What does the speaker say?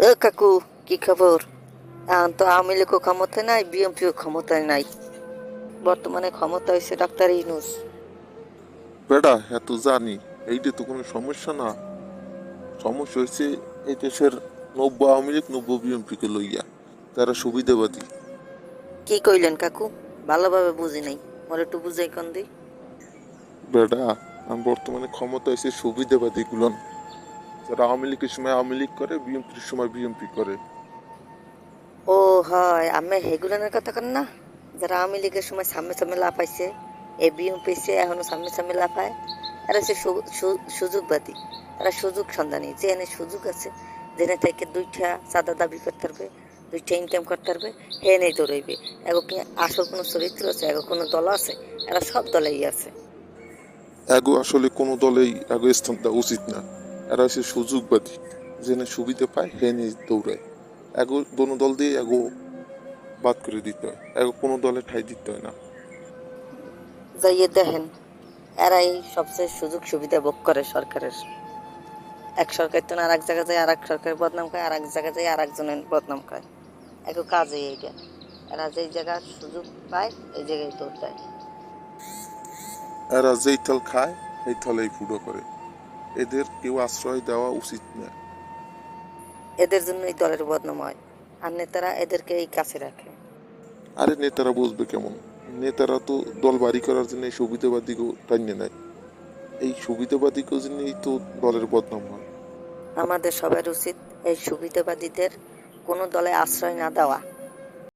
এ কাকু কি খবর এখন তো আওয়ামী লীগও ক্ষমতায় নাই বিএনপিও ক্ষমতায় নাই বর্তমানে ক্ষমতা হয়েছে ডাক্তার ইনুস বেটা এত জানি এইটা তো কোনো সমস্যা না সমস্যা হয়েছে এই দেশের নব্য আওয়ামী লীগ নব্য বিএনপিকে লইয়া তারা সুবিধাবাদী কি কইলেন কাকু ভালোভাবে বুঝি নাই মোর একটু বুঝাই কন দি বেটা আমি বর্তমানে ক্ষমতা হয়েছে সুবিধাবাদী গুলন যারা আওয়ামী লীগের সময় আওয়ামী লীগ করে বিএনপির সময় বিএনপি করে। ও হয় আমি হেগুলানের কথা কন না? যারা আওয়ামী লীগের সময় সামনে সামনে লাফাইছে এ বিএনপি সে এখনও সামনে সামনে লাফায় এরা হচ্ছে সু- সুযোগবাদী। এরা সুযোগ সন্ধানী যে এনে সুযোগ আছে জেনে থেকে দুইটা চাঁদা দাবি করতে পারবে দুইটা ইনকাম করতে পারবে হে নেই দৌড়াইবে। এগো কি আসল কোনো চরিত্র আছে এগো কোনো দল আছে এরা সব দলেই আছে। এগো আসলে কোনো দলেই এগো স্থান দেওয়া উচিত না। এরা হচ্ছে সুযোগবাদী। জেনে সুবিধা পায় হে নিয়ে দৌড়ায়। এগো দোনো দল দিয়ে এগো বাদ করে দিতে হয়। এগো কোনো দলে ঠাই দিতে হয় না। যাইয়ে দেখেন এরাই সবচেয়ে সুযোগ সুবিধা ভোগ করে সরকারের। এক সরকার তো আর এক জায়গায় যায় আর এক সরকারের বদনাম খায় আর এক জায়গায় যায় আর একজনের বদনাম খায়। এক কাজে এইটা এরা যেই জায়গায় সুযোগ পায় এই জায়গায় দৌড় দেয়। এরা যেই থল খায় সেই থলেই ফুটো করে। এদের কেউ আশ্রয় দেওয়া উচিত না। এদের জন্যই দলের বদনাম হয় আর নেতারা এদেরকে এই কাছে রাখে। আরে নেতারা বুঝবে কেমন? নেতারা তো দল বাড়ি করার জন্য এই সুবিধাবাদীকে টাইনে নেয়। এই সুবিধাবাদীকে জন্যই তো দলের বদনাম হয়। আমাদের সবার উচিত এই সুবিধাবাদীদের কোনো দলে আশ্রয় না দেওয়া।